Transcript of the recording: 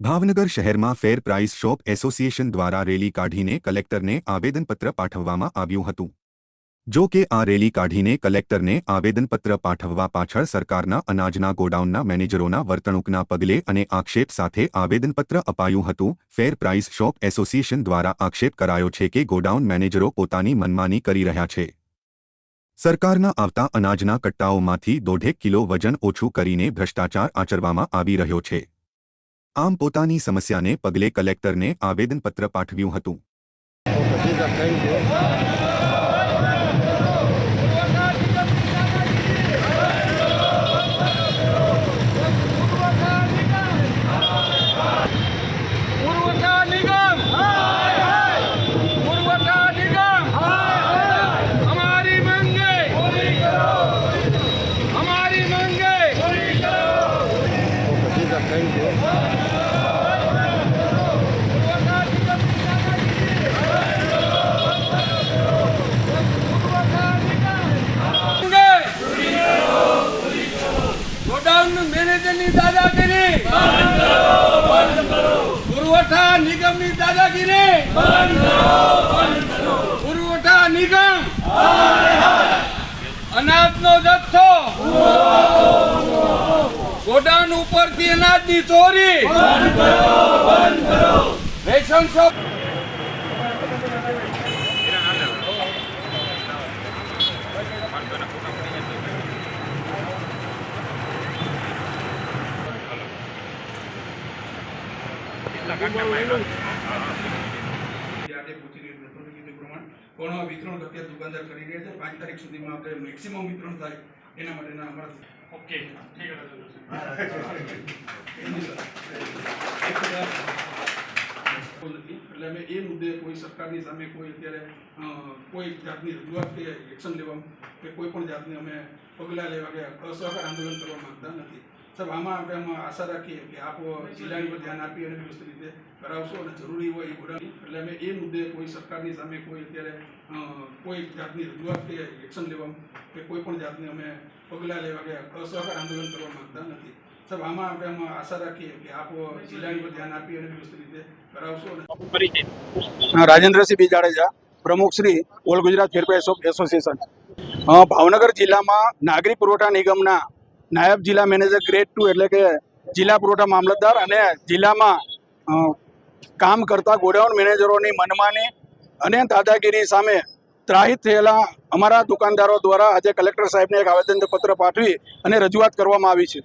ભાવનગર શહેરમાં fair price shop association દ્વારા rally કાઢીને કલેક્ટરને આવેદનપત્ર પાઠવવામાં આવ્યું હતું. જો કે આ રેલી કાઢીને કલેક્ટરને આવેદનપત્ર પાઠવવા પાછળ સરકારના અનાજના ગોડાઉનના મેનેજરોના વર્તણૂકના પગલે અને આક્ષેપ સાથે આવેદનપત્ર અપાયું હતું ફેર પ્રાઇસ શોપ એસોસિએશન દ્વારા આક્ષેપ કરાયો છે કે ગોડાઉન મેનેજરો પોતાની મનમાની કરી રહ્યા છે. સરકારના આવતા અનાજના કટ્ટાઓમાંથી દોઢેક કિલો વજન ઓછું કરીને ભ્રષ્ટાચાર આચરવામાં આવી રહ્યો છે. આમ પોતાની સમસ્યાને પગલે કલેક્ટરને આવેદનપત્ર પાઠવ્યું હતું. Thank નિગમ મેનેજરની કરો પુરવઠા નિગમની દાદાગીરી! પુરવઠા નિગમ! અનાજનો જથ્થો! ગોડાઉન ઉપરથી અનાજની ચોરી! રેશન શોપ કીધું એ પણ વિતરણ અત્યારે દુકાનદાર કરી રહ્યા છે પાંચ તારીખ સુધીમાં આપણે મેક્સિમમ વિતરણ થાય એના માટેના અમારા ઓકે એટલે અમે એ મુદ્દે કોઈ સરકારની સામે કોઈ અત્યારે કોઈ જાતની રજૂઆત કે એક્શન લેવા કે કોઈ પણ જાતની અમે પગલાં લેવા કે અસહકાર આંદોલન કરવા માંગતા નથી સાહેબ, આમાં આપણે આમાં આશા રાખીએ કે આપ જિલ્લાની પર ધ્યાન આપી અને વ્યવસ્થિત રીતે કરાવશો અને જરૂરી હોય એ ગોડાઉન એટલે અમે એ મુદ્દે કોઈ સરકારની સામે કોઈ અત્યારે કોઈ જાતની રજૂઆત કે એક્શન લેવા કે કોઈ પણ જાતની અમે પગલાં લેવા કે અસહકાર આંદોલન કરવા માંગતા નથી. સાહેબ, આમાં આપણે આમાં આશા રાખીએ કે આપ જિલ્લાની ધ્યાન આપી અને વ્યવસ્થિત રીતે કરાવશો અને રાજેન્દ્રસિંહ બી જાડેજા પ્રમુખ શ્રી ઓલ ગુજરાત ફેરફાર એસોસિએશન. ભાવનગર જિલ્લામાં નાગરિક પુરવઠા નિગમના નાયબ જિલ્લા મેનેજર ગ્રેડ ટુ એટલે કે જિલ્લા પુરવઠા મામલતદાર અને જિલ્લામાં કામ કરતા ગોડાઉન મેનેજરોની મનમાની અને દાદાગીરી સામે ત્રાહિત થયેલા અમારા દુકાનદારો દ્વારા આજે કલેક્ટર સાહેબને એક આવેદનપત્ર પાઠવી અને રજૂઆત કરવામાં આવી છે.